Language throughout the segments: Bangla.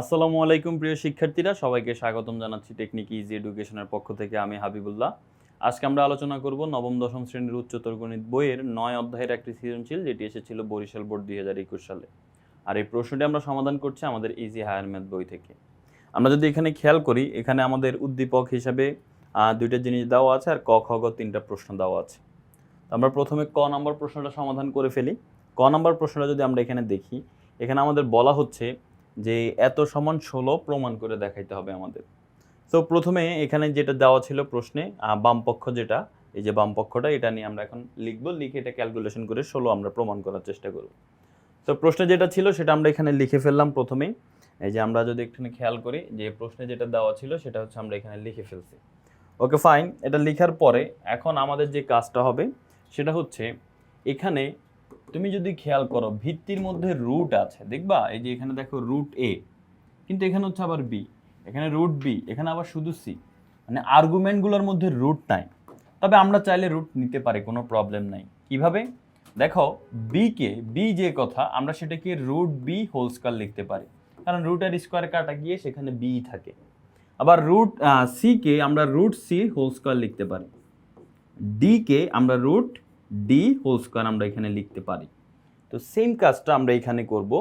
আসসালামু আলাইকুম প্রিয় শিক্ষার্থীরা, সবাইকে স্বাগতম জানাচ্ছি টেকনিক ইজি এডুকেশনের পক্ষ থেকে আমি হাবিবুল্লাহ। আজকে আমরা আলোচনা করব নবম, দশম শ্রেণির উচ্চতর গণিত বইয়ের নয় অধ্যায়ের একটি সৃজনশীল, যেটি এসেছিল বরিশাল বোর্ড দুই হাজার একুশ সালে। আর এই প্রশ্নটি আমরা সমাধান করছি আমাদের ইজি হায়ার ম্যাথ বই থেকে। আমরা যদি এখানে খেয়াল করি, এখানে আমাদের উদ্দীপক হিসাবে দুইটা জিনিস দেওয়া আছে আর ক, খ, গ তিনটা প্রশ্ন দেওয়া আছে। আমরা প্রথমে ক নম্বর প্রশ্নটা সমাধান করে ফেলি। ক নম্বর প্রশ্নটা যদি আমরা এখানে দেখি, এখানে আমাদের বলা হচ্ছে যে এত সমান ষোলো প্রমাণ করে দেখাইতে হবে আমাদের। তো প্রথমে এখানে যেটা দেওয়া ছিল প্রশ্নে আহ, বাম পক্ষ যেটা এই যে বাম পক্ষটা এটা নিয়ে আমরা এখন লিখব লিখে এটা ক্যালকুলেশন করে ষোলো আমরা প্রমাণ করার চেষ্টা করব। তো প্রশ্নে যেটা ছিল সেটা আমরা এখানে লিখে ফেললাম প্রথমেই। এই যে আমরা যদি একটু খেয়াল করি যে প্রশ্নে যেটা দেওয়া ছিল সেটা হচ্ছে আমরা এখানে লিখে ফেলছি। ওকে ফাইন এটা লেখার পরে এখন আমাদের যে কাজটা হবে সেটা হচ্ছে এখানে তুমি যদি খেয়াল করো, ভিত্তির মধ্যে রুট আছে। দেখবা? এই যে এখানে দেখো রুট এ কিন্তু এখানে হচ্ছে আবার বি এখানে রুট বি এখানে আবার শুধু সি মানে আর্গুমেন্টগুলোর মধ্যে রুট নাই। তবে আমরা চাইলে রুট নিতে পারি, কোনো প্রবলেম নাই। কীভাবে? দেখো বি কে বি যে কথা, আমরা সেটাকে রুট বি হোল স্কোয়ার লিখতে পারি। কারণ রুট আর স্কোয়ার কাটা গিয়ে সেখানে বি থাকে। আবার রুট সি কে আমরা রুট সি হোল স্কোয়ার লিখতে পারি। ডি কে আমরা রুট ডি হোল স্কোয়ার আমরা এখানে লিখতে পারি। তো সেম কাজটা আমরা এখানে করব।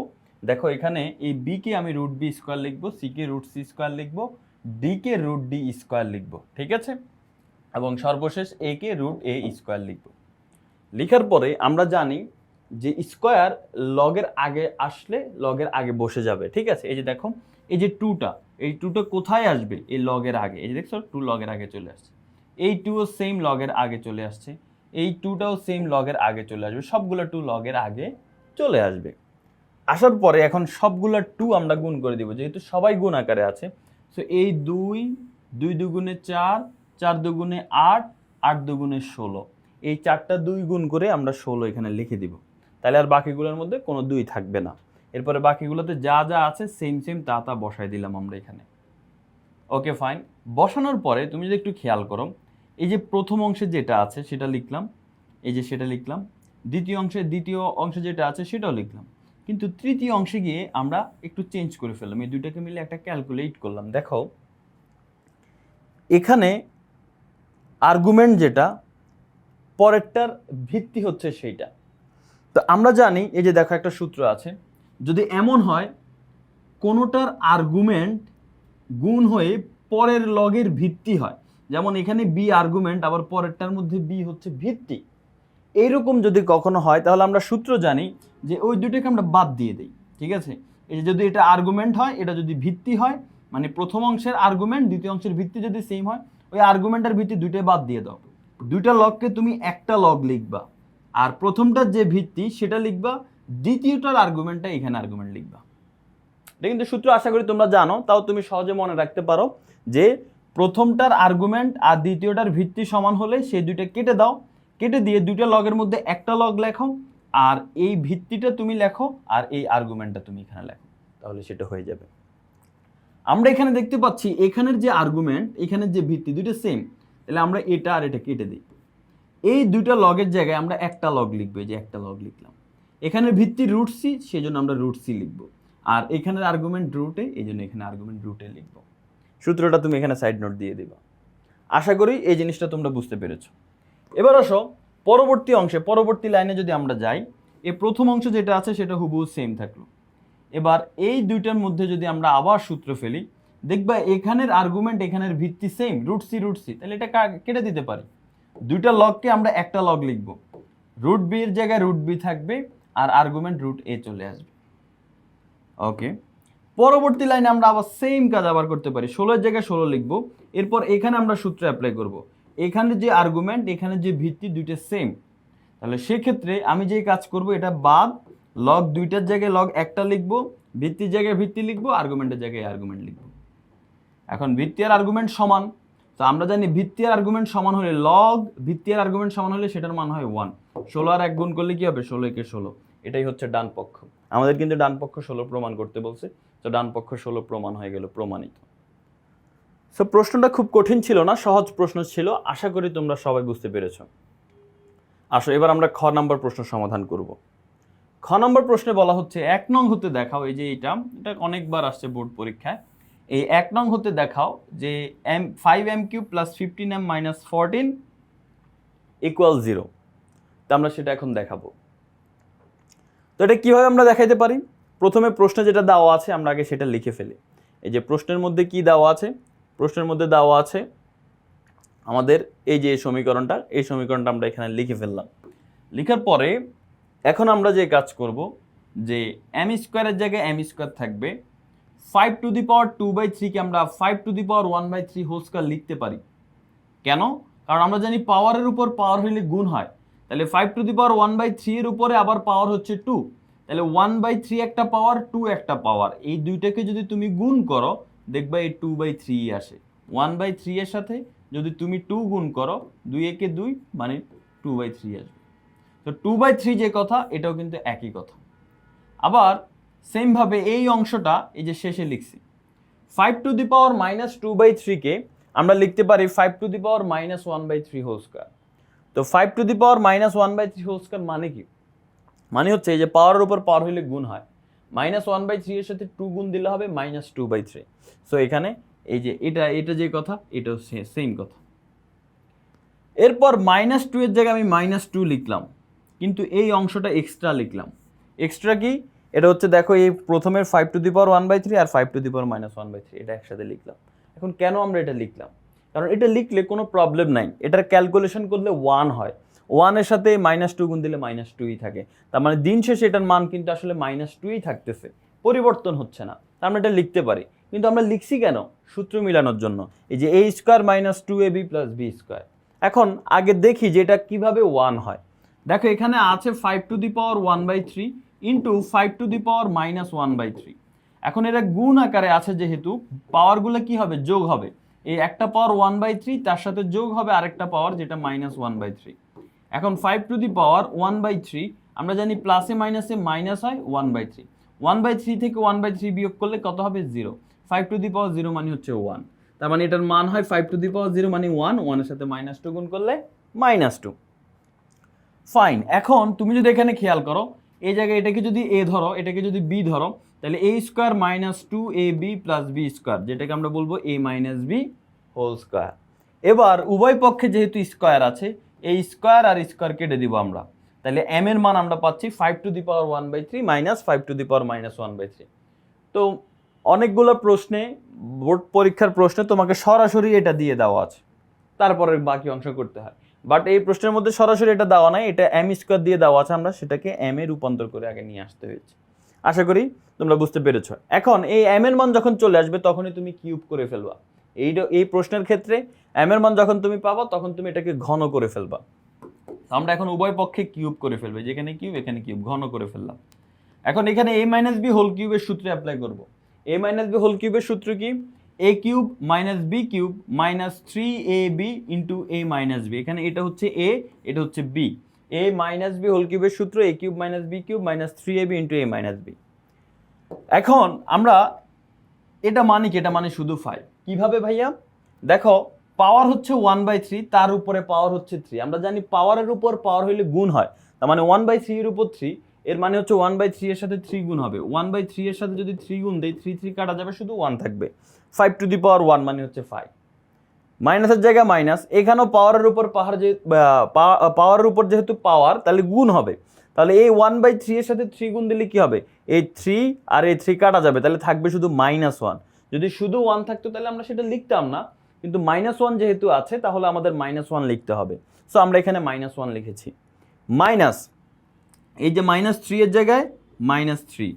দেখো এখানে এই বি কে আমি রুট বি স্কোয়ার লিখব সি কে রুট সি স্কোয়ার লিখব ডি কে রুট ডি স্কোয়ার লিখব, ঠিক আছে? এবং সর্বশেষ এ কে রুট এ স্কোয়ার লিখব। লেখার পরে আমরা জানি যে স্কোয়ার লগের আগে আসলে লগের আগে বসে যাবে, ঠিক আছে? এই যে দেখো, এই যে টুটা এই টুটা কোথায় আসবে? এই লগের আগে, এই যে দেখছ টু লগের আগে চলে আসছে। এই টুও সেম লগের আগে চলে আসছে। এই টুটাও সেম লগের আগে চলে আসবে, সবগুলো টু লগের আগে চলে আসবে। আসার পরে এখন সবগুলো টু আমরা গুণ করে দিব, যেহেতু সবাই গুণ আকারে আছে। সো এই দুই দুই দুগুণে চার চার দুগুণে আট আট দুগুণে ষোলো। এই চারটা দুই গুণ করে আমরা ষোলো এখানে লিখে দিব। তাহলে আর বাকিগুলোর মধ্যে কোনো দুই থাকবে না। এরপরে বাকিগুলোতে যা যা আছে সেম সেম তা তা বসাই দিলাম আমরা এখানে। ওকে ফাইন বসানোর পরে তুমি যদি একটু খেয়াল করো এই যে প্রথম অংশে যেটা আছে, সেটা লিখলাম। এই যে সেটা লিখলাম। দ্বিতীয় অংশে দ্বিতীয় অংশে যেটা আছে, সেটাও লিখলাম। কিন্তু তৃতীয় অংশে গিয়ে আমরা একটু চেঞ্জ করে ফেললাম। এই দুইটাকে মিলে একটা ক্যালকুলেট করলাম। দেখো, এখানে আর্গুমেন্ট যেটা, পরেরটার ভিত্তি হচ্ছে সেইটা। তো আমরা জানি, এই যে দেখো একটা সূত্র আছে, যদি এমন হয়, কোনোটার আর্গুমেন্ট গুণ হয়ে পরের লগের ভিত্তি হয়। যেমন এখানে বি আর্গুমেন্ট আবার পরেরটার মধ্যে বি হচ্ছে ভিত্তি। এইরকম যদি কখনো হয়, তাহলে আমরা সূত্র জানি যে ওই দুটোকে আমরা বাদ দিয়ে দিই, ঠিক আছে? এই যে যদি এটা আর্গুমেন্ট হয়, এটা যদি ভিত্তি হয় মানে প্রথম অংশের আর্গুমেন্ট দ্বিতীয় অংশের ভিত্তি যদি সেম হয়, ওই আর্গুমেন্টের ভিত্তি দুইটাই বাদ দিয়ে দাও। দুইটা লগকে তুমি একটা লগ লিখবা, আর প্রথমটার যে ভিত্তি, সেটা লিখবা, দ্বিতীয়টার আর্গুমেন্টটা এখানে আর্গুমেন্ট লিখবা। এটা কিন্তু সূত্র আশা করি তোমরা জানো, তাও তুমি সহজে মনে রাখতে পারো যে প্রথমটার আর্গুমেন্ট আর দ্বিতীয়টার ভিত্তি সমান হলে সেই দুইটা কেটে দাও। কেটে দিয়ে দুইটা লগের মধ্যে একটা লগ লেখো। আর এই ভিত্তিটা তুমি লেখো আর এই আর্গুমেন্টটা তুমি এখানে লেখো। তাহলে সেটা হয়ে যাবে। আমরা এখানে দেখতে পাচ্ছি, এখানের যে আর্গুমেন্ট এখানের যে ভিত্তি, দুইটা সেম তাহলে আমরা এটা আর এটা কেটে দিই। এই দুইটা লগের জায়গায় আমরা একটা লগ লিখব যে একটা লগ লিখলাম। এখানের ভিত্তি রুট সি সেই জন্য আমরা রুট সি লিখব। আর এখানের আর্গুমেন্ট রুটে এই জন্য এখানে আর্গুমেন্ট রুটে লিখব। সূত্রটা তুমি এখানে সাইড নোট দিয়ে দিবা। আশা করি এই জিনিসটা তোমরা বুঝতে পেরেছ। এবার আসো, পরবর্তী অংশে, পরবর্তী লাইনে যদি আমরা যাই এই প্রথম অংশ যেটা আছে সেটা হুবহু সেম থাকল। এবার এই দুইটার মধ্যে যদি আমরা আবার সূত্র ফেলি, দেখবা এখানের আর্গুমেন্ট এখানের ভিত্তি same root C root C তাহলে এটা কেটে দিতে পারি। দুইটা লগকে আমরা একটা লগ লিখব। রুট বি এর জায়গায় রুট বি থাকবে, আর আর্গুমেন্ট রুট এ চলে আসবে। ওকে পরবর্তী লাইনে আমরা আবার সেম কাজ আবার করতে পারি। ষোলোর জায়গায় ষোলো লিখব। এরপর এখানে আমরা সূত্র অ্যাপ্লাই করব। এখানে যে আর্গুমেন্ট এখানে যে ভিত্তি দুইটা সেম তাহলে সেক্ষেত্রে আমি যে কাজ করব, এটা বাদ লগ দুইটার জায়গায় লগ একটা লিখব, ভিত্তির জায়গায় ভিত্তি লিখব আর্গুমেন্টের জায়গায় আর্গুমেন্ট লিখব। এখন ভিত্তি আর আর্গুমেন্ট সমান। তো আমরা জানি ভিত্তি আর আর্গুমেন্ট সমান হলে লগ ভিত্তি আর আর্গুমেন্ট সমান হলে সেটার মান হয় ওয়ান ষোলো আর এক গুণ করলে কি হবে? ষোলো একে ষোলো। এটাই হচ্ছে ডান পক্ষ। আমাদের কিন্তু ডান পক্ষ ষোলো প্রমাণ করতে বলছে। তো ডান পক্ষ ষোলো প্রমাণ হয়ে গেল প্রমাণিত। সো প্রশ্নটা খুব কঠিন ছিল না, সহজ প্রশ্ন ছিল, আশা করি তোমরা সবাই বুঝতে পেরেছ। আসো, এবার আমরা খ নাম্বার প্রশ্ন সমাধান করব। খ নম্বর প্রশ্নে বলা হচ্ছে, এক নং হতে দেখাও, এই যে এটা এটা অনেকবার আসছে বোর্ড পরীক্ষায়, এই এক নং হতে দেখাও যে M five M Q plus fifteen M minus fourteen equal zero তো আমরা সেটা এখন দেখাবো। তো এটা কীভাবে আমরা দেখাইতে পারি? প্রথমে প্রশ্নে যেটা দেওয়া আছে, আমরা আগে সেটা লিখে ফেলি। এই যে প্রশ্নের মধ্যে কি দেওয়া আছে? প্রশ্নের মধ্যে দেওয়া আছে আমাদের এই যে সমীকরণটা, এই সমীকরণটা আমরা এখানে লিখে ফেললাম। লেখার পরে এখন আমরা যে কাজ করব, যে এম স্কোয়ারের জায়গায় এম স্কোয়ার থাকবে five to the power two by থ্রিকে আমরা five to the power one by three whole square লিখতে পারি। কেন? কারণ আমরা জানি পাওয়ারের উপর পাওয়ার হইলে গুণ হয়। তাহলে five to the power one by three এর উপরে আবার পাওয়ার হচ্ছে টু তাহলে ওয়ান বাই থ্রি একটা পাওয়ার টু একটা পাওয়ার এই দুইটাকে যদি তুমি গুণ করো, দেখবা এই টু বাই থ্রি আসে। ওয়ান বাই থ্রি এর সাথে যদি তুমি টু গুণ করো, দুই একে দুই মানে টু বাই থ্রি আসবে। তো টু বাই থ্রি যে কথা, এটাও কিন্তু একই কথা। আবার সেমভাবে এই অংশটা এই যে শেষে লিখছি। Five to the power minus two by থ্রিকে আমরা লিখতে পারি five to the power minus one by three whole square তো five to the power minus one by three whole square মানে কি? মানে হচ্ছে এই যে পাওয়ারের উপর পাওয়ার হইলে গুণ হয়। মাইনাস ওয়ান বাই থ্রি এর সাথে টু গুণ দিলে হবে minus two by three so এখানে এই যে এটা এটা যে কথা, এটাও সেম কথা। এরপর মাইনাস টু এর জায়গায় আমি মাইনাস টু লিখলাম। কিন্তু এই অংশটা এক্সট্রা লিখলাম। এক্সট্রা কি? এটা হচ্ছে দেখো এই প্রথমের five to the power one by three R five to the power minus one by three এটা একসাথে লিখলাম। এখন কেন আমরা এটা লিখলাম? কারণ এটা লিখলে কোনো প্রবলেম নাই। এটার ক্যালকুলেশন করলে ওয়ান হয়। ওয়ানের সাথে মাইনাস টু গুণ দিলে মাইনাস টুই থাকে। তার মানে দিন শেষে এটার মান কিন্তু আসলে মাইনাস টুই থাকতেছে। পরিবর্তন হচ্ছে না। আমরা এটা লিখতে পারি। কিন্তু আমরা লিখছি কেন? সূত্র মিলানোর জন্য। এই যে A square minus two A B plus B square এখন আগে দেখি যে এটা কীভাবে ওয়ান হয়। দেখো, এখানে আছে five to the power one by three into five to the power minus one by three এখন এটা গুণ আকারে আছে যেহেতু পাওয়ারগুলো কি হবে? যোগ হবে। এই একটা পাওয়ার ওয়ান বাই থ্রি তার সাথে যোগ হবে আরেকটা পাওয়ার যেটা মাইনাস ওয়ান বাই থ্রি এখন five to the power one by three আমরা জানি প্লাসে মাইনাসে মাইনাস হয় one by three one by three থেকে ওয়ান বাই থ্রি বিয়োগ করলে কত হবে? Zero five to the power zero মানে হচ্ছে ওয়ান তার মানে এটার মান হয় five to the power zero মানে ওয়ান ওয়ানের সাথে মাইনাস টু গুণ করলে মাইনাস টু ফাইন এখন তুমি যদি এখানে খেয়াল করো, এই জায়গায় এটাকে যদি এ ধরো, এটাকে যদি বি ধরো, তাহলে A square minus two A B plus B square যেটাকে আমরা বলব A minus B whole square এবার উভয় পক্ষে যেহেতু স্কোয়ার আছে এই স্কোয়ার আর স্কোয়ার কেটে দিব আমরা। তাহলে এম এর মান আমরা পাচ্ছি five to the power one by three minus five to the power minus one by three তো অনেকগুলো প্রশ্নে, বোর্ড পরীক্ষার প্রশ্নে তোমাকে সরাসরি এটা দিয়ে দেওয়া আছে। তারপরে বাকি অংশ করতে হয়। বাট এই প্রশ্নের মধ্যে সরাসরি এটা দেওয়া নাই, এটা এম স্কোয়ার দিয়ে দেওয়া আছে আমরা, সেটাকে এম এ রূপান্তর করে আগে নিয়ে আসতে হয়েছে। আশা করি তোমরা বুঝতে পেরেছ। এখন এই এম এর মান যখন চলে আসবে, তখনই তুমি কিউব করে ফেলবা। এই এই প্রশ্নের ক্ষেত্রে এম মান যখন তুমি পাবা, তখন তুমি এটাকে ঘন করে ফেলবা। আমরা এখন উভয় পক্ষে কিউব করে ফেলবে যেখানে কিউব, এখানে কিউব, ঘন করে ফেললাম। এখন এখানে এ মাইনাস বি হোল কিউবের সূত্রে অ্যাপ্লাই করব। এ মাইনাস বি হোল কিউবের সূত্র কি? A cube minus B cube minus three A B into A minus B এখানে এটা হচ্ছে এ এটা হচ্ছে B A minus B whole কিউবের সূত্র A cube minus B cube minus three A B into A minus B এখন আমরা, এটা মানে কি? এটা মানে শুধু ফাইভ কীভাবে ভাইয়া? দেখো পাওয়ার হচ্ছে ওয়ান বাই থ্রি, তার উপরে পাওয়ার হচ্ছে থ্রি। আমরা জানি পাওয়ারের উপর পাওয়ার হইলে গুণ হয়। তার মানে ওয়ান বাই থ্রি এর উপর থ্রি, এর মানে হচ্ছে ওয়ান বাই থ্রি এর সাথে থ্রি গুণ হবে। ওয়ান বাই থ্রি এর সাথে যদি থ্রি গুণ দেয় থ্রি থ্রি কাটা যাবে, শুধু ওয়ান থাকবে। Five to the power one মানে হচ্ছে ফাইভ। মাইনাসের জায়গায় মাইনাস, এখানেও পাওয়ারের উপর পাহাড় যে পাওয়ারের উপর যেহেতু পাওয়ার, তাহলে গুণ হবে। তাহলে এই ওয়ান বাই থ্রি এর সাথে থ্রি গুণ দিলে কি হবে? এই থ্রি আর এই থ্রি কাটা যাবে, তাহলে থাকবে শুধু মাইনাস ওয়ান। যদি শুধু ওয়ান থাকতো, তাহলে আমরা সেটা লিখতাম না। কিন্তু মাইনাস ওয়ান যেহেতু আছে, তাহলে আমাদের মাইনাস ওয়ান লিখতে হবে। সো আমরা এখানে মাইনাস ওয়ান লিখেছি। মাইনাস এই যে মাইনাস থ্রি এর জায়গায় মাইনাস থ্রি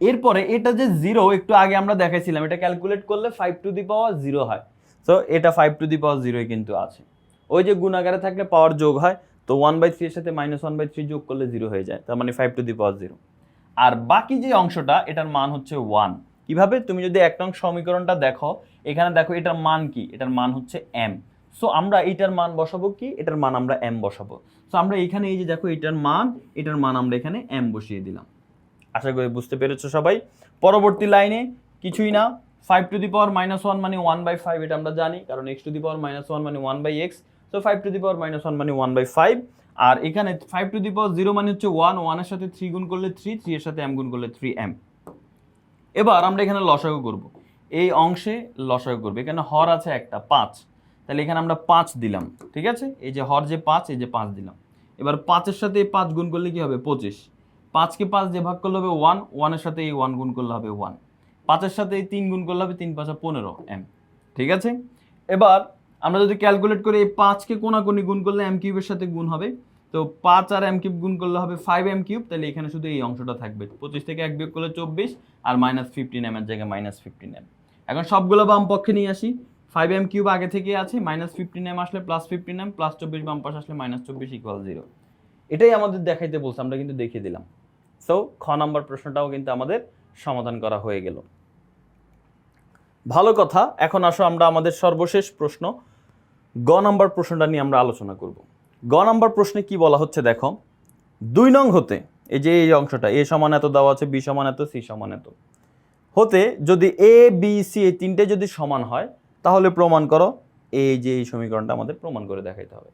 এরপরে এটা যে জিরো একটু আগে আমরা দেখাইছিলাম, এটা ক্যালকুলেট করলে five to the power zero হয়। সো এটা ফাইভ টু দি পাওয়ার জিরোই কিন্তু আছে। ওই যে গুণাগারে থাকলে পাওয়ার যোগ হয়, তো ওয়ান বাই থ্রি এর সাথে মাইনাস ওয়ান বাই থ্রি যোগ করলে জিরো হয়ে যায়, তার মানে five to the power zero আর বাকি যে অংশটা, এটার মান হচ্ছে ওয়ান কীভাবে? তুমি যদি এক নং সমীকরণটা দেখো এখানে দেখো এটার মান কি? এটার মান হচ্ছে এম সো আমরা এটার মান বসাবো কি? এটার মান আমরা এম বসাবো। সো আমরা এখানে এই যে দেখো এটার মান এটার মান আমরা এখানে এম বসিয়ে দিলাম। আশা করি বুঝতে পেরেছ সবাই। পরবর্তী লাইনে কিছুই না। Five to the power minus one মানে ওয়ান বাই ফাইভ এটা আমরা জানি, কারণ X to the power minus one মানে one by X so five to the power minus one মানে ওয়ান বাই ফাইভ আর এখানে five to the power zero মানে হচ্ছে ওয়ান ওয়ানের সাথে থ্রি গুণ করলে থ্রি থ্রি এর সাথে এম গুণ করলে থ্রি এম এবার আমরা এখানে লসাগু করব। এই অংশে লসাগু করবে। এখানে হর আছে একটা, পাঁচ। তাহলে এখানে আমরা পাঁচ দিলাম, ঠিক আছে? এই যে হর যে পাঁচ, এই যে পাঁচ দিলাম। এবার পাঁচের সাথে এই পাঁচ গুণ করলে কি হবে? পঁচিশ। পাঁচকে পাঁচ যে ভাগ করলে হবে ওয়ান, ওয়ানের সাথে এই ওয়ান গুণ করলে হবে ওয়ান। পাঁচের সাথে এই তিন গুণ করলে হবে তিন পাঁচা পনেরো এম, ঠিক আছে? এবার আমরা যদি ক্যালকুলেট করি, এই পাঁচকে কোনাকুনি গুণ করলে এম কিউবের সাথে গুণ হবে। তো পাঁচ আর এম কিউব গুণ করলে হবে ফাইভ এম কিউব, তাহলে এখানে শুধু এই অংশটা থাকবে। পঁচিশ থেকে এক বিয়োগ করলে চব্বিশ, আর মাইনাস ফিফটিন এম এর জায়গায় মাইনাস ফিফটিন এম। এখন সবগুলো বাম পক্ষে নিয়ে আসি। ফাইভ এম কিউব আগে থেকে আছে মাইনাস ফিফটিন এম আসলে প্লাস ফিফটিন এম প্লাস চব্বিশ বাম পাশে আসলে মাইনাস চব্বিশ ইকুয়াল জিরো এটাই আমাদের দেখাইতে বলছে, আমরা কিন্তু দেখিয়ে দিলাম। সো খ নাম্বার প্রশ্নটাও কিন্তু আমাদের সমাধান করা হয়ে গেল। ভালো কথা, এখন আসো আমরা আমাদের সর্বশেষ প্রশ্ন। গ নাম্বার প্রশ্নটা নিয়ে আমরা আলোচনা করব। গ নাম্বার প্রশ্নে কি বলা হচ্ছে দেখো, দুই নং হতে, এই যে এই অংশটা, এ সমান এত, দেওয়া আছে, বি সমান এত, সি সমান এত। হতে যদি এ বি সি এই তিনটে যদি সমান হয়, তাহলে প্রমাণ করো এই যে এই সমীকরণটা আমাদের প্রমাণ করে দেখাইতে হবে।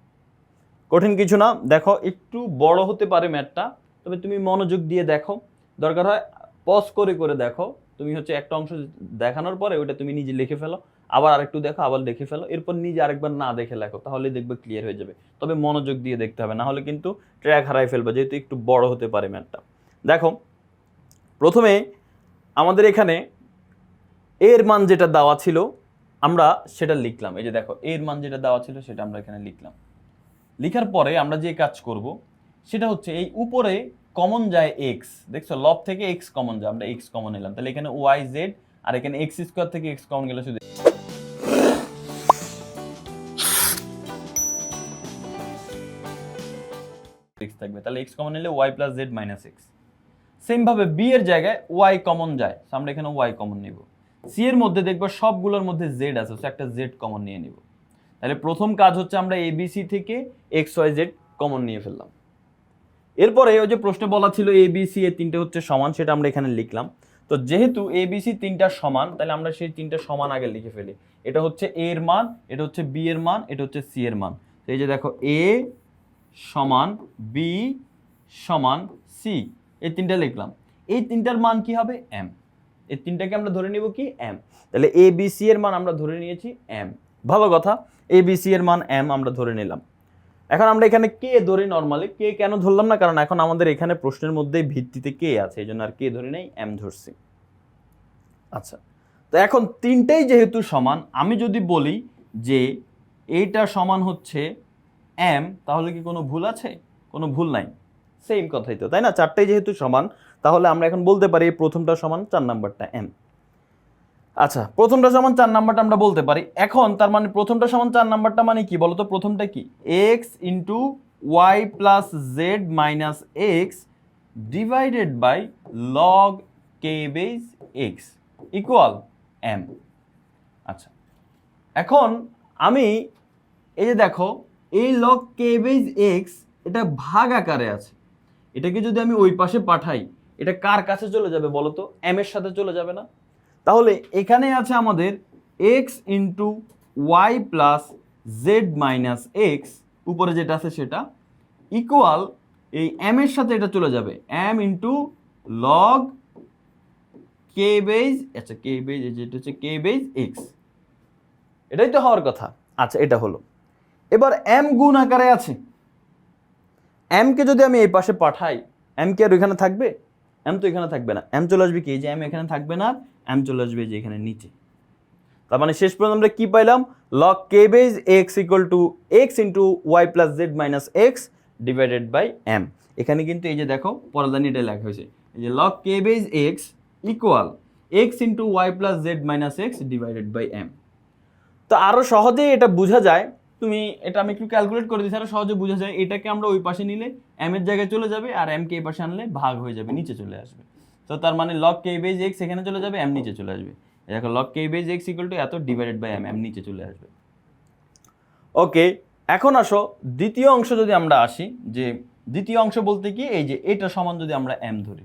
কঠিন কিছু না, দেখো একটু বড় হতে পারে ম্যাথটা, তবে তুমি মনোযোগ দিয়ে দেখো। দরকার হয় পজ করে করে দেখো। তুমি হচ্ছে একটা অংশ দেখানোর পরে ওইটা তুমি নিজে লিখে ফেলো। আবার আরেকটু দেখো, আবার দেখে ফেলো। এরপর নিজে আরেকবার না দেখে লেখো তাহলে দেখবে ক্লিয়ার হয়ে যাবে। তবে মনোযোগ দিয়ে দেখতে হবে না হলে কিন্তু ট্র্যাক হারাই ফেলবে, যেহেতু একটু বড় হতে পারে ম্যাথটা। দেখো, প্রথমে আমাদের এখানে এর মান যেটা দেওয়া ছিল, আমরা সেটা লিখলাম। এই যে দেখো, এর মান যেটা দেওয়া ছিল সেটা আমরা এখানে লিখলাম। লিখার পরে আমরা যে কাজ করব, সেটা হচ্ছে এই উপরে কমন যায় এক্স দেখছ লব থেকে এক্স কমন যায়, আমরা এক্স কমন নিলাম। তাহলে এখানে ওয়াই জেড আর এখানে এক্স স্কোয়ার থেকে এক্স কমন গেলে শুধু থাকবে। তাহলে এক্স কমন নিলে Y plus Z minus X সেমভাবে বি এর জায়গায় ওয়াই কমন যায়। So, আমরা এখানে ওয়াই কমন নিব। সি এর মধ্যে দেখব সবগুলোর মধ্যে জেড আছে তো একটা জেড কমন নিয়ে নিব। তাহলে প্রথম কাজ হচ্ছে আমরা এবিসি থেকে এক্স ওয়াই জেড কমন নিয়ে ফেললাম। এরপরে ওই যে প্রশ্নে বলা ছিল এ বি সি এর তিনটে হচ্ছে সমান, সেটা আমরা এখানে লিখলাম। তো যেহেতু এ বি সি তিনটা সমান, তাহলে আমরা সেই তিনটা সমান আগে লিখে ফেলি। এটা হচ্ছে এ এর মান, এটা হচ্ছে বি এর মান, এটা হচ্ছে সি এর মান। এই যে দেখো এ সমান বি সমান সি এই তিনটা লিখলাম। এই তিনটার মান কি হবে? এম এই তিনটাকে আমরা ধরে নিব কি? এম তাহলে এ বি সি এর মান আমরা ধরে নিয়েছি এম ভালো কথা। এ বি সি এর মান এম আমরা ধরে নিলাম। এখন আমরা এখানে কে ধরি নর্মালি কে কেন ধরলাম না? কারণ এখন আমাদের এখানে প্রশ্নের মধ্যে ভিত্তিতে কে আছে। এই জন্য আর কে ধরে নেই এম ধরছি। আচ্ছা। তো এখন তিনটেই যেহেতু সমান, আমি যদি বলি যে এইটা সমান হচ্ছে এম তাহলে কি কোনো ভুল আছে? কোনো ভুল নাই? সেম কথাই তো, তাই না? চারটাই যেহেতু সমান, তাহলে আমরা এখন বলতে পারি প্রথমটা সমান চার নাম্বারটা এম আচ্ছা প্রথমটা সমান চার নাম্বারটা আমরা বলতে পারি। এখন তার মানে প্রথমটা সমান চার নাম্বারটা মানে কি বলতো প্রথমটা কি? X into Y plus Z minus X divided by log K base X equal M আচ্ছা এখন আমি এই যে দেখো, এই লগ কে বেজ এক্স এটা ভাগ আকারে আছে। এটাকে যদি আমি ওই পাশে পাঠাই, এটা কার কাছে চলে যাবে বলো তো? এম এর সাথে চলে যাবে না? তাহলে এখানে আছে আমাদের X into Y plus Z minus X উপরে যেটা আছে সেটা ইকুয়াল এই এম এর সাথে এটা চলে যাবে। M into log K base আচ্ছা কে বেজ যেটা হচ্ছে কে বেজ এক্স এটাই তো হওয়ার কথা। আচ্ছা এটা হলো। এবার এম গুণ আকারে আছে। এমকে যদি আমি এই পাশে পাঠাই এম কি আর ওইখানে থাকবে? এম তো এখানে থাকবে না। এম চলে আসবে কি? যে এম এখানে থাকবে না এম চলে আসবে যে এখানে নিচে। তার মানে শেষ পর্যন্ত আমরা কি পাইলাম? Log K base X equal to X into Y plus Z minus X divided by M এখানে কিন্তু এই যে দেখো পরাদানিটা লেখা হয়েছে। এই যে log k base x equal x into y plus z minus x divided by m তো আরও সহজেই এটা বোঝা যায় তুমি এটা আমি একটু ক্যালকুলেট করে দিচ্ছি আরও সহজে বোঝা যায়। এটাকে আমরা ওই পাশে নিলে এম এর জায়গায় চলে যাবে আর এম কে এই পাশে আনলে ভাগ হয়ে যাবে, নিচে চলে আসবে। তো তার মানে লগ কে বেজ এক্স এখানে চলে যাবে এম নিচে চলে আসবে। দেখো log k base x equal to এত ডিভাইডেড বাই এম এম নিচে চলে আসবে। ওকে এখন আসো, দ্বিতীয় অংশ যদি আমরা আসি, যে দ্বিতীয় অংশ বলতে কি, এই যে এটা সমান যদি আমরা এম ধরি,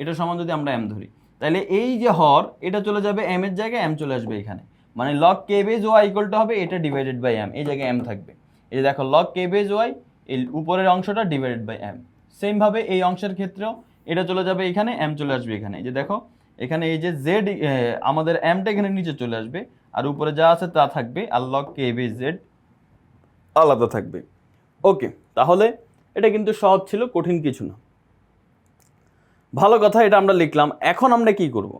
এটা সমান যদি আমরা এম ধরি, তাহলে এই যে হর, এটা চলে যাবে এম এর জায়গায় এম চলে আসবে এখানে। মানে log k base y equal to হবে, এটা ডিভাইডেড বাই এম এই জায়গায় এম থাকবে। এই যে দেখো লগ কে বেজ ওয়াই এই উপরের অংশটা ডিভাইডেড বাই এম সেমভাবে এই অংশের ক্ষেত্রেও এটা চলে যাবে এখানে এম চলে আসবে এখানে। এই যে দেখো, এখানে এই যে জেড আমাদের এমটা এখানে নিচে চলে আসবে, আর উপরে যা আছে তা থাকবে, আর লগ কে বি জেড আলাদা থাকবে। ওকে তাহলে এটা কিন্তু সহজ ছিল, কঠিন কিছু না। ভালো কথা, এটা আমরা লিখলাম। এখন আমরা কি করব?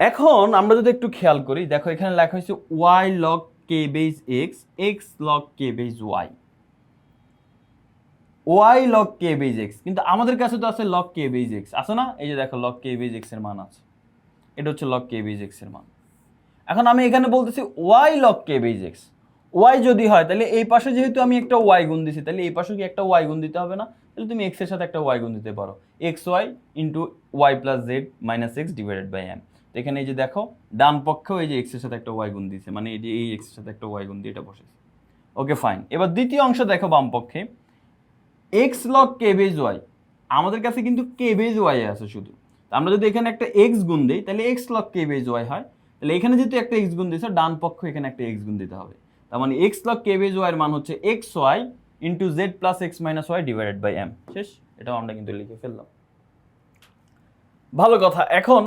এখন আমরা যদি একটু খেয়াল করি, দেখো এখানে লেখা হয়েছে y log k base x x log k base y y log k base x কিন্তু আমাদের কাছে তো আছে লগ কে বেজ এক্স আছে না? এই যে দেখো লগ কে বেজ এক্সের মান আছে। এটা হচ্ছে লগ কে বেজ এক্সের মান। এখন আমি এখানে বলতেছি y log k base x y যদি হয়, তাহলে এই পাশে যেহেতু আমি একটা ওয়াই গুণ দিছি, তাহলে এই পাশে কি একটা ওয়াই গুণ দিতে হবে না? তাহলে তুমি এক্সের সাথে একটা ওয়াই গুণ দিতে পারো। X y into y plus z minus x divided by m এখানে এই যে দেখো, ডান পক্ষেও এই যে এক্সের সাথে একটা ওয়াই গুণ দিয়েছে মানে এই যে এই এক্সের সাথে একটা ওয়াই গুণ দিয়ে এটা বসেছে। ওকে ফাইন এবার দ্বিতীয় অংশ দেখো বাম পক্ষে। X log k base y আমাদের কাছে কিন্তু কে বেজ ওয়াই আছে শুধু। আমরা যদি এখানে একটা এক্স গুণ দিই, তাহলে x log k base y হয়। তাহলে এখানে যেহেতু একটা এক্স গুণ দিয়েছে, ডান পক্ষ এখানে একটা এক্স গুণ দিতে হবে। তার মানে x log k base y এর মান হচ্ছে x y into z plus x minus y divided by m শেষ? এটাও আমরা কিন্তু লিখে ফেললাম। ভালো কথা। এখন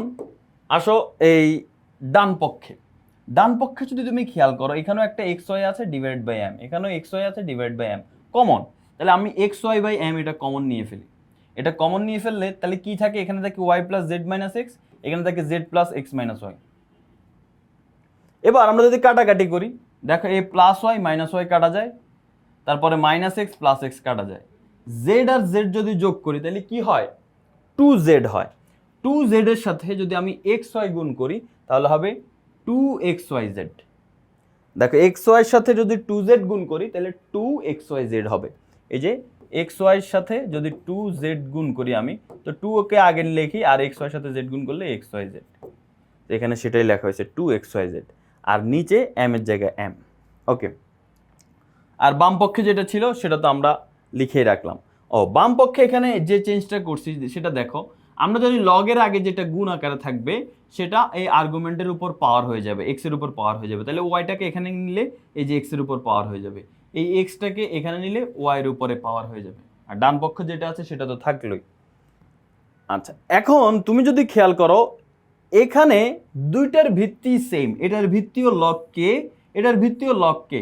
আসো এই ডান পক্ষে। ডান পক্ষে যদি তুমি খেয়াল করো, এখানেও একটা এক্স ওয়াই আছে ডিভাইড বাই এম এখানেও এক্স ওয়াই আছে ডিভাইড বাই এম কমন তাহলে আমি এক্স ওয়াই বাই এম এটা কমন নিয়ে ফেলি। এটা কমন নিয়ে ফেললে তাহলে কি থাকে? এখানে থাকে y plus z minus x এখানে থাকে z plus x minus y এবার আমরা যদি কাটাকাটি করি, দেখো এই প্লাস ওয়াই মাইনাস ওয়াই কাটা যায়, তারপরে মাইনাস এক্স প্লাস এক্স কাটা যায়। জেড আর জেড যদি যোগ করি, তাহলে কি হয়? টু জেড হয়। টু জেডের সাথে যদি আমি এক্স ওয়াই গুণ করি, তাহলে হবে টু এক্স ওয়াই জেড দেখো এক্স ওয়াইয়ের সাথে যদি টু জেড গুণ করি, তাহলে টু এক্স ওয়াই জেড হবে। এই যে এক্স ওয়াইয়ের সাথে যদি টু জেড গুণ করি আমি, তো টু ওকে আগে লিখি, আর এক্স ওয়াইয়ের সাথে জেড গুণ করলে এক্স ওয়াই জেড এখানে সেটাই লেখা হয়েছে টু এক্স ওয়াই জেড আর নিচে এম এর জায়গায় এম ওকে। আর বাম পক্ষে যেটা ছিল, সেটা তো আমরা লিখেই রাখলাম। ও, বাম পক্ষে এখানে যে চেঞ্জটা করছি, সেটা দেখো আমরা যদি লগের আগে যেটা গুণ আকারে থাকবে, সেটা এই আর্গুমেন্টের উপর পাওয়ার হয়ে যাবে এক্সের উপর পাওয়ার হয়ে যাবে। তাহলে ওয়াইটাকে এখানে নিলে এই যে এক্সের উপর পাওয়ার হয়ে যাবে। এই এক্সটাকে এখানে নিলে ওয়াইয়ের উপরে পাওয়ার হয়ে যাবে। আর ডান পক্ষ যেটা আছে, সেটা তো থাকলোই। আচ্ছা এখন তুমি যদি খেয়াল করো, এখানে দুইটার ভিত্তি সেম এটার ভিত্তিও লক কে এটার ভিত্তিও লক কে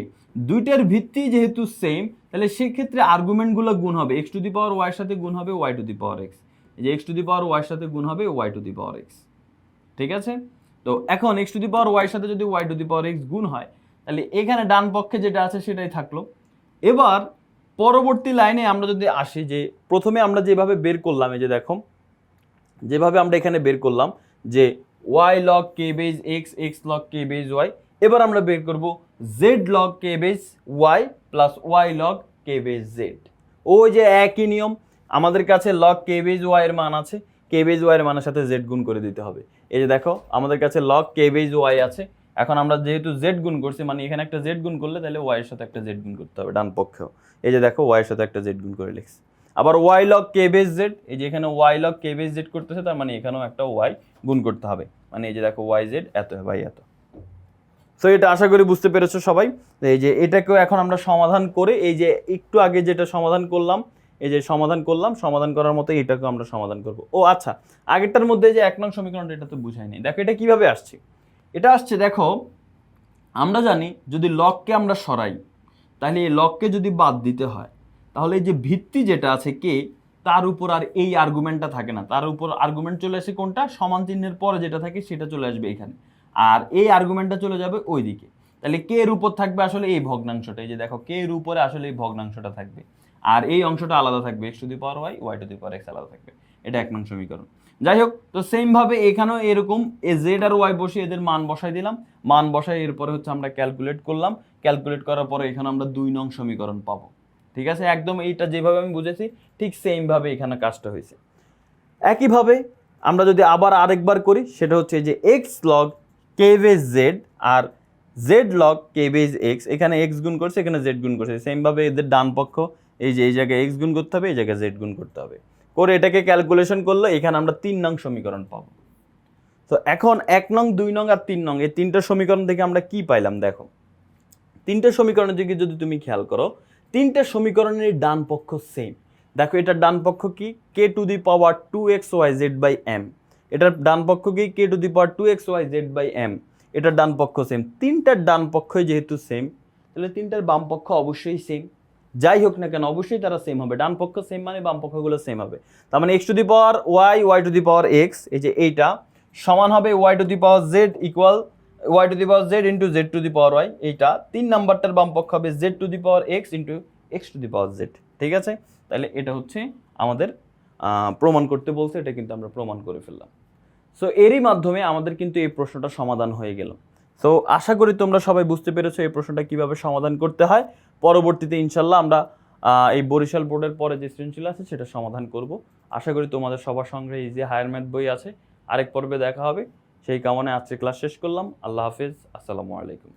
দুইটার ভিত্তি যেহেতু সেম তাহলে সেক্ষেত্রে আর্গুমেন্টগুলো গুণ হবে। এক্স টু দি পাওয়ার ওয়াইয়ের সাথে গুণ হবে y to the power x যে এক্স টু দি পাওয়ার ওয়াইয়ের সাথে গুণ হবে y to the power x ঠিক আছে? তো এখন এক্স টু দি পাওয়ার ওয়াইয়ের সাথে যদি y to the power x গুণ হয়, তাহলে এখানে ডান পক্ষে যেটা আছে সেটাই থাকল। এবার পরবর্তী লাইনে আমরা যদি আসি যে প্রথমে আমরা যেভাবে বের করলাম, এই যে দেখো, যেভাবে আমরা এখানে বের করলাম যে y log k base x x log k base y এবার আমরা বের করব z log k base y plus y log k base z ওই যে একই নিয়ম আমাদের কাছে লগ কে বেজ ওয়াই এর মান আছে কে বেজ ওয়াই এর মানের সাথে জেড গুণ করে দিতে হবে। এই যে দেখো, আমাদের কাছে লগ কে বেজ ওয়াই আছে, এখন আমরা যেহেতু জেড গুণ করছি মানে এখানে একটা জেড গুণ করলে তাহলে ওয়াই এর সাথে একটা জেড গুণ করতে হবে, ডান পক্ষেও এই যে দেখো ওয়াই এর সাথে একটা জেড গুণ করে লিখছি। আবার y log k base z এই যে এখানে y log k base z করতেছে, তার মানে এখানেও একটা ওয়াই গুণ করতে হবে। মানে এই যে দেখো ওয়াই জেড এত বাই এত। সো এটা আশা করি বুঝতে পেরেছ সবাই। এই যে এটাকেও এখন আমরা সমাধান করে, এই যে একটু আগে যেটা সমাধান করলাম এই যে সমাধান করলাম, সমাধান করার মতো এটাকেও আমরা সমাধান করব। ও আচ্ছা আগেরটার মধ্যে যে এক নং সমীকরণটা, এটা তো বুঝাইনি দেখো, এটা কীভাবে আসছে? এটা আসছে, দেখো, আমরা জানি যদি লককে আমরা সরাই, তাহলে এই লককে যদি বাদ দিতে হয়, তাহলে এই যে ভিত্তি যেটা আছে কে, তার উপর আর এই আর্গুমেন্টটা থাকে না। তার উপর আর্গুমেন্ট চলে আসে কোনটা? সমান চিহ্নের পরে যেটা থাকে, সেটা চলে আসবে এখানে। আর এই আর্গুমেন্টটা চলে যাবে ওই দিকে তাহলে কে এর উপর থাকবে আসলে এই ভগ্নাংশটা? এই যে দেখো, কে এর উপরে আসলে এই ভগ্নাংশটা থাকবে? আর এই অংশটা আলাদা থাকবে x to the power y y to the power x আলাদা থাকবে। এটা এক নং সমীকরণ। যাই হোক, তো সেম ভাবে এখানেও এরকম এ জেড আর ওয়াই বসে এদের মান বসাই দিলাম। মান বসাই এরপরে হচ্ছে আমরা ক্যালকুলেট করলাম। ক্যালকুলেট করার পরে এখানে আমরা দুই নং সমীকরণ পাবো। ঠিক আছে? একদম এইটা যেভাবে আমি বুঝেছি, ঠিক সেম ভাবে এখানে কাজটা হয়েছে। একইভাবে আমরা যদি আবার আরেকবার করি, সেটা হচ্ছে যে x log k base z আর z log k base x এখানে এক্স গুণ করছে, এখানে জেড গুণ করছে। সেমভাবে এদের ডান পক্ষ, এই যে, এই জায়গায় এক্স গুণ করতে হবে, এই জায়গায় জেড গুণ করতে হবে। করে এটাকে ক্যালকুলেশন করলে এখানে আমরা তিন নং সমীকরণ পাবো। তো এখন এক নং, দুই নং আর তিন নং, এই তিনটা সমীকরণ থেকে আমরা কি পাইলাম, দেখো। তিনটা সমীকরণের দিকে যদি তুমি খেয়াল করো, তিনটা সমীকরণের ডান পক্ষ সেম দেখো, এটার ডান পক্ষ কি? K to the power two x y z by m এটার ডান পক্ষ কি? K to the power two x y z by m এটার ডান পক্ষ সেম তিনটার ডান পক্ষই যেহেতু সেম তাহলে তিনটার বাম পক্ষ অবশ্যই সেম যাই হোক না কেন, অবশ্যই তারা সেম হবে। ডান পক্ষ সেম মানে বাম পক্ষগুলো সেম হবে। তার মানে x to the power y y to the power x এই যে এইটা, সমান হবে y to the power z equal y to the power z into z to the power y এইটা। তিন নাম্বারটার বাম পক্ষ হবে z to the power x into x to the power z ঠিক আছে? তাহলে এটা হচ্ছে আমাদের প্রমাণ করতে বলছে, এটা কিন্তু আমরা প্রমাণ করে ফেললাম। সো এরই মাধ্যমে আমাদের কিন্তু এই প্রশ্নটা সমাধান হয়ে গেল। সো আশা করি তোমরা সবাই বুঝতে পেরেছ এই প্রশ্নটা কীভাবে সমাধান করতে হয়। পরবর্তীতে ইনশাল্লাহ আমরা এই বরিশাল বোর্ডের পরে যে সৃজনশীল আছে সেটা সমাধান করব। আশা করি তোমাদের সবার সঙ্গে এই যে হায়ার ম্যাথ বই আছে, আরেক পর্বে দেখা হবে। সেই কামনে আজকে ক্লাস শেষ করলাম। আল্লাহ হাফিজ। আসসালামু আলাইকুম।